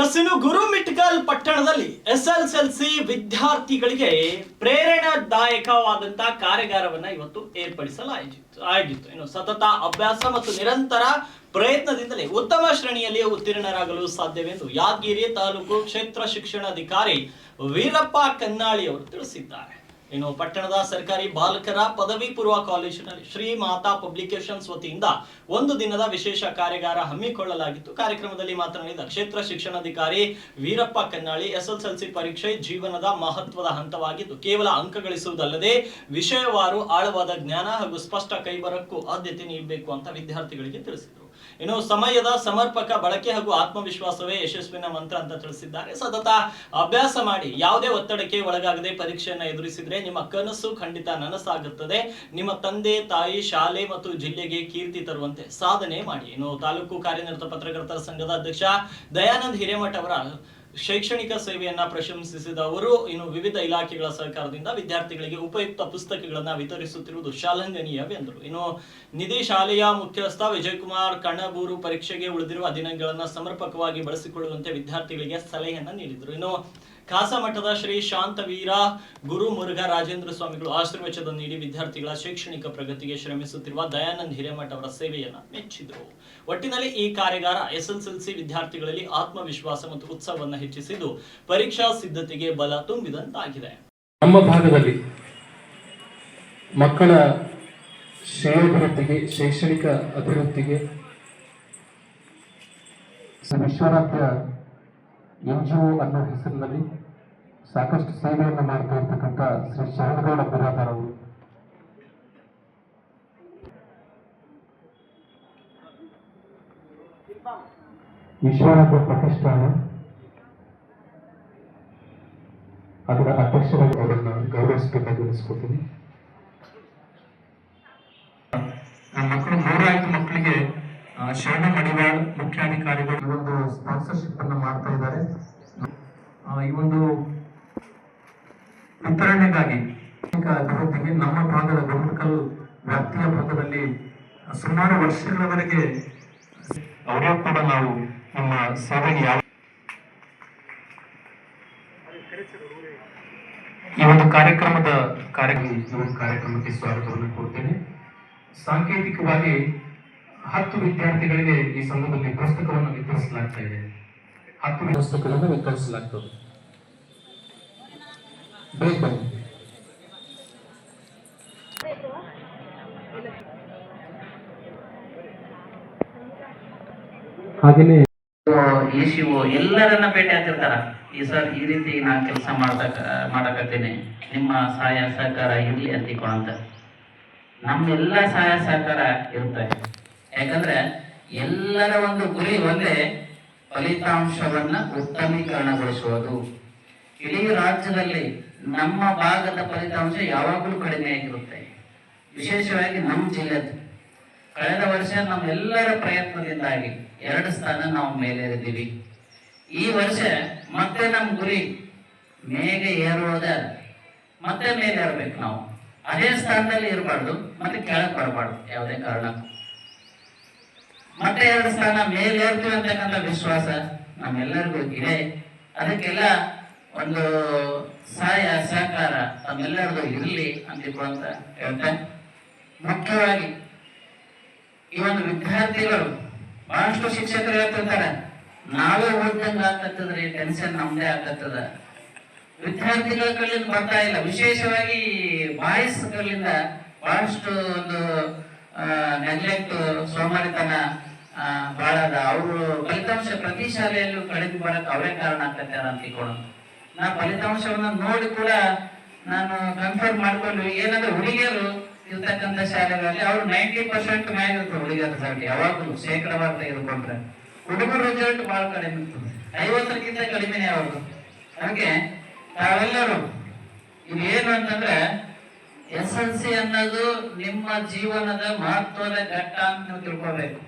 S ಗುರು ಮಿಟ್ಕಲ್ ಪಟ್ಟಣದಲ್ಲಿ S L L C ವಿದ್ಯಾರ್ಥಿಗಳಿಗೆ ಪ್ರೇರಣಾದಾಯಕವಾದಂತಹ ಕಾರ್ಯಾಗಾರವನ್ನ ಇವತ್ತು ಏರ್ಪಡಿಸಲಾಯಿತು, ಆಗಿತ್ತು. ಇನ್ನು ಸತತ ಅಭ್ಯಾಸ ಮತ್ತು ನಿರಂತರ ಪ್ರಯತ್ನದಿಂದಲೇ ಉತ್ತಮ ಶ್ರೇಣಿಯಲ್ಲಿ ಉತ್ತೀರ್ಣರಾಗಲು ಸಾಧ್ಯವೆಂದು ಯಾದಗಿರಿ ತಾಲೂಕು ಕ್ಷೇತ್ರ ಶಿಕ್ಷಣಾಧಿಕಾರಿ ವೀರಪ್ಪ ಕನ್ನಾಳಿ ಅವರು ತಿಳಿಸಿದ್ದಾರೆ. ಇನ್ನು ಪಟ್ಟಣದ ಸರ್ಕಾರಿ ಬಾಲಕರ ಪದವಿ ಪೂರ್ವ ಕಾಲೇಜಿನಲ್ಲಿ ಶ್ರೀ ಮಾತಾ ಪಬ್ಲಿಕೇಶನ್ಸ್ ವತಿಯಿಂದ ಒಂದು ದಿನದ ವಿಶೇಷ ಕಾರ್ಯಾಗಾರ ಹಮ್ಮಿಕೊಳ್ಳಲಾಗಿತ್ತು. ಕಾರ್ಯಕ್ರಮದಲ್ಲಿ ಮಾತನಾಡಿದ ಕ್ಷೇತ್ರ ಶಿಕ್ಷಣಾಧಿಕಾರಿ ವೀರಪ್ಪ ಕನ್ನಾಳಿ, ಎಸ್ಎಸ್ಎಲ್ಸಿ ಪರೀಕ್ಷೆ ಜೀವನದ ಮಹತ್ವದ ಹಂತವಾಗಿದ್ದು, ಕೇವಲ ಅಂಕ ಗಳಿಸುವುದಲ್ಲದೆ ವಿಷಯವಾರು ಆಳವಾದ ಜ್ಞಾನ ಹಾಗೂ ಸ್ಪಷ್ಟ ಕೈಬರಕ್ಕೂ ಆದ್ಯತೆ ನೀಡಬೇಕು ಅಂತ ವಿದ್ಯಾರ್ಥಿಗಳಿಗೆ ತಿಳಿಸಿದರು. ಇನ್ನು ಸಮಯದ ಸಮರ್ಪಕ ಬಳಕೆ ಹಾಗೂ ಆತ್ಮವಿಶ್ವಾಸವೇ ಯಶಸ್ವಿನ ಮಂತ್ರ ಅಂತ ತಿಳಿಸಿದ್ದಾರೆ. ಸತತ ಅಭ್ಯಾಸ ಮಾಡಿ ಯಾವುದೇ ಒತ್ತಡಕ್ಕೆ ಒಳಗಾಗದೆ ಪರೀಕ್ಷೆಯನ್ನು ಎದುರಿಸಿದ್ರೆ ನಿಮ್ಮ ಕನಸು ಖಂಡಿತ ನನಸಾಗುತ್ತದೆ. ನಿಮ್ಮ ತಂದೆ, ತಾಯಿ, ಶಾಲೆ ಮತ್ತು ಜಿಲ್ಲೆಗೆ ಕೀರ್ತಿ ತರುವಂತೆ ಸಾಧನೆ ಮಾಡಿ. ಇನ್ನು ತಾಲೂಕು ಕಾರ್ಯನಿರತ ಪತ್ರಕರ್ತರ ಸಂಘದ ಅಧ್ಯಕ್ಷ ದಯಾನಂದ್ ಹಿರೇಮಠ್ ಅವರ ಶೈಕ್ಷಣಿಕ ಸೇವೆಯನ್ನ ಪ್ರಶಂಸಿಸಿದ ಅವರು ಇನ್ನು ವಿವಿಧ ಇಲಾಖೆಗಳ ಸಹಕಾರದಿಂದ ವಿದ್ಯಾರ್ಥಿಗಳಿಗೆ ಉಪಯುಕ್ತ ಪುಸ್ತಕಗಳನ್ನ ವಿತರಿಸುತ್ತಿರುವುದು ಶ್ಲಾಘನೀಯವೆಂದರು ಇನ್ನು ನಿಧಿ ಶಾಲೆಯ ಮುಖ್ಯಸ್ಥ ವಿಜಯಕುಮಾರ್ ಕಣಬೂರು ಪರೀಕ್ಷೆಗೆ ಉಳಿದಿರುವ ದಿನಗಳನ್ನ ಸಮರ್ಪಕವಾಗಿ ಬಳಸಿಕೊಳ್ಳುವಂತೆ ವಿದ್ಯಾರ್ಥಿಗಳಿಗೆ ಸಲಹೆಯನ್ನ ನೀಡಿದರು. ಇನ್ನು ಕಾಸಮಠದ ಶ್ರೀ ಶಾಂತವೀರ ಗುರು ಮುರುಘ ರಾಜೇಂದ್ರ ಸ್ವಾಮಿಗಳು ಆಶೀರ್ವಚನ ನೀಡಿ ವಿದ್ಯಾರ್ಥಿಗಳ ಶೈಕ್ಷಣಿಕ ಪ್ರಗತಿಗೆ ಶ್ರಮಿಸುತ್ತಿರುವ ದಯಾನಂದ್ ಹಿರೇಮಠ ಅವರ ಸೇವೆಯನ್ನ ಮೆಚ್ಚಿದರು. ಒಟ್ಟಿನಲ್ಲಿ ಈ ಕಾರ್ಯಾಗಾರ ಎಸ್ಎಸ್ಎಲ್ಸಿ ವಿದ್ಯಾರ್ಥಿಗಳಲ್ಲಿ ಆತ್ಮವಿಶ್ವಾಸ ಮತ್ತು ಉತ್ಸಾಹವನ್ನು ಹೆಚ್ಚಿಸಿದ್ದು, ಪರೀಕ್ಷಾ ಸಿದ್ಧತೆಗೆ ಬಲ ತುಂಬಿದಂತಾಗಿದೆ. ನಮ್ಮ ಭಾಗದಲ್ಲಿ ಮಕ್ಕಳ ಶ್ರೇಯೋಭಿವೃದ್ಧಿಗೆ ಶೈಕ್ಷಣಿಕ ಅಭಿವೃದ್ಧಿಗೆ ವಿಶ್ವರಾಧ್ಯ ಎನ್ ಜಿ ಒ ಅನ್ನೋ ಹೆಸರಿನಲ್ಲಿ ಸಾಕಷ್ಟು ಸೇವೆಯನ್ನು ಮಾಡ್ತಾ ಇರ್ತಕ್ಕಂಥ ಶ್ರೀ ಶರಣಗೌಡ ಬಿರಾದಾರ್ ವಿಶ್ವನಾಥ ಪ್ರತಿಷ್ಠಾನ. ಅದರ ಅಧ್ಯಕ್ಷರಾಗಿ ಅವರನ್ನು ಗೌರವಿಸಬೇಕಾಗಿ ನಮ್ಮ ಮಕ್ಕಳು ನೂರಾಯ್ತು ಮಕ್ಕಳಿಗೆ ಶರಣ ಮುಖ್ಯಾಧಿಕಾರಿಗಳು ಒಂದು ಸ್ಪಾನ್ಸರ್ಶಿಪ್ ಅನ್ನು ಮಾಡ್ತಾ ಇದ್ದಾರೆ. ಈ ಒಂದು ವಿತರಣೆಗಾಗಿ ಅಭಿವೃದ್ಧಿಗೆ ನಮ್ಮ ಭಾಗದ ಗುರುಮಕಲ್ ವ್ಯಾಪ್ತಿಯ ಭಾಗದಲ್ಲಿ ಸುಮಾರು ವರ್ಷಗಳವರೆಗೆ ಅವರೂ ಕೂಡ ನಾವು ನಮ್ಮ ಸೇವೆಗೆ ಯಾವ ಈ ಒಂದು ಕಾರ್ಯಕ್ರಮದ ಕಾರ್ಯ ಈ ಕಾರ್ಯಕ್ರಮಕ್ಕೆ ಸ್ವಾಗತವನ್ನು ಕೊಡ್ತೇನೆ ಸಾಂಕೇತಿಕವಾಗಿ ಹತ್ತು ವಿದ್ಯಾರ್ಥಿಗಳಿಗೆ ಈ ಸಂದರ್ಭದಲ್ಲಿ ಪುಸ್ತಕವನ್ನು ವಿತರಿಸಲಾಗ್ತಾ ಇದೆ. ಹತ್ತು ಪುಸ್ತಕಗಳನ್ನು ವಿತರಿಸಲಾಗ್ತದೆ. ಬೇಗ ಬನ್ನಿ. ಹಾಗೇನೆ ಎಲ್ಲರನ್ನ ಭೇಟಿ ಆಗ್ತಿರ್ತಾರ? ಈ ಸರ್ ಈ ರೀತಿ ನಾ ಕೆಲಸ ಮಾಡ್ತಕ್ಕ ಮಾಡಕತ್ತೇನೆ. ನಿಮ್ಮ ಸಹಾಯ ಸಹಕಾರ ಇರ್ಲಿ ಅಂತ ನಮ್ಮೆಲ್ಲ ಸಹಾಯ ಸಹಕಾರ ಇರುತ್ತೆ. ಯಾಕಂದ್ರೆ ಎಲ್ಲರ ಒಂದು ಗುರಿ ಒಂದೇ ಫಲಿತಾಂಶವನ್ನ ಉತ್ತಮೀಕರಣಗೊಳಿಸುವುದು. ಇಡೀ ರಾಜ್ಯದಲ್ಲಿ ನಮ್ಮ ಭಾಗದ ಫಲಿತಾಂಶ ಯಾವಾಗಲೂ ಕಡಿಮೆ ಆಗಿರುತ್ತೆ. ವಿಶೇಷವಾಗಿ ನಮ್ಮ ಜಿಲ್ಲೆದು. ಕಳೆದ ವರ್ಷ ನಮ್ಮೆಲ್ಲರ ಪ್ರಯತ್ನದಿಂದಾಗಿ ಎರಡು ಸ್ಥಾನ ನಾವು ಮೇಲೇರಿದ್ದೀವಿ. ಈ ವರ್ಷ ಮತ್ತೆ ನಮ್ಮ ಗುರಿ ಮೇಗೆ ಏರುವುದ ಮತ್ತೆ ಮೇಲೆ ಏರ್ಬೇಕು ನಾವು. ಅದೇ ಸ್ಥಾನದಲ್ಲಿ ಇರಬಾರ್ದು, ಮತ್ತೆ ಕೆಳಗೆ ಬರಬಾರ್ದು ಯಾವುದೇ ಕಾರಣಕ್ಕೂ. ಮತ್ತೆ ಎರಡು ಸ್ಥಾನ ಮೇಲೇರ್ತೀವಿ ಅಂತಕ್ಕಂಥ ವಿಶ್ವಾಸ ನಮ್ಮೆಲ್ಲರಿಗೂ ಇದೆ. ಅದಕ್ಕೆಲ್ಲ ಒಂದು ಸಹಾಯ, ಸಹಕಾರ ನಮ್ಮೆಲ್ಲರದು ಇರಲಿ ಅಂತಿಕೊಳ್ಳುವಂತ ಹೇಳ್ತೇನೆ ಮುಖ್ಯವಾಗಿ ಈ ಒಂದು ವಿದ್ಯಾರ್ಥಿಗಳು ಬಹಳಷ್ಟು ಶಿಕ್ಷಕರು ಹೇಳ್ತಿರ್ತಾರೆ. ನಾವೇ ಓದ್ದಂಗ ಆಗ್ತದ್ರಿ ಟೆನ್ಷನ್ ನಮ್ದೇ ಆಗ್ತದ ವಿದ್ಯಾರ್ಥಿಗಳ ಕಡೆಯಿಂದ ಬರ್ತಾ ಇಲ್ಲ. ವಿಶೇಷವಾಗಿ ಬಾಯ್ಸ್ ಬಹಳಷ್ಟು ಒಂದು ನೆಗ್ಲೆಕ್ಟ್ ಸೋಮಾರಿತನ ಬಹಳ ಅವರು ಫಲಿತಾಂಶ ಪ್ರತಿ ಶಾಲೆಯಲ್ಲೂ ಕಡಿಮೆ ಬರಕ್ ಅವರೇ ಕಾರಣ ಆಗ್ತೈತೆ ಅಂತ ತಿಳ್ಕೊಂಡು ನಾ ಫಲಿತಾಂಶವನ್ನು ನೋಡಿ ಕೂಡ ನಾನು ಕನ್ಫರ್ಮ್ ಮಾಡ್ಕೊಂಡು ಏನಂದ್ರೆ ಹುಡುಗಿಯರು ಇರ್ತಕ್ಕಂಥ ಶಾಲೆಗಳಲ್ಲಿ ಅವ್ರು ನೈಂಟಿ ಪರ್ಸೆಂಟ್ ಮ್ಯಾಗ ಇರ್ತದೆ ಹುಡುಗಿಯರ ರಿಸಲ್ಟ್ ಯಾವಾಗಲೂ ಶೇಕಡವಾರು ತೆಗೆದುಕೊಂಡ್ರೆ. ಹುಡುಗರ ರಿಸಲ್ಟ್ ಬಹಳ ಕಡಿಮೆ ಇರ್ತದೆ. ಐವತ್ತಕ್ಕಿಂತ ಕಡಿಮೆನೇ ಅವ್ರದ್ದು. ಹಾಗೆ ತಾವೆಲ್ಲರೂ ಇದು ಏನು ಅಂತಂದ್ರೆ ಎಸ್ ಎಲ್ ಸಿ ಅನ್ನೋದು ನಿಮ್ಮ ಜೀವನದ ಮಹತ್ವದ ಘಟ್ಟ ಅಂತ ನೀವು ತಿಳ್ಕೊಬೇಕು.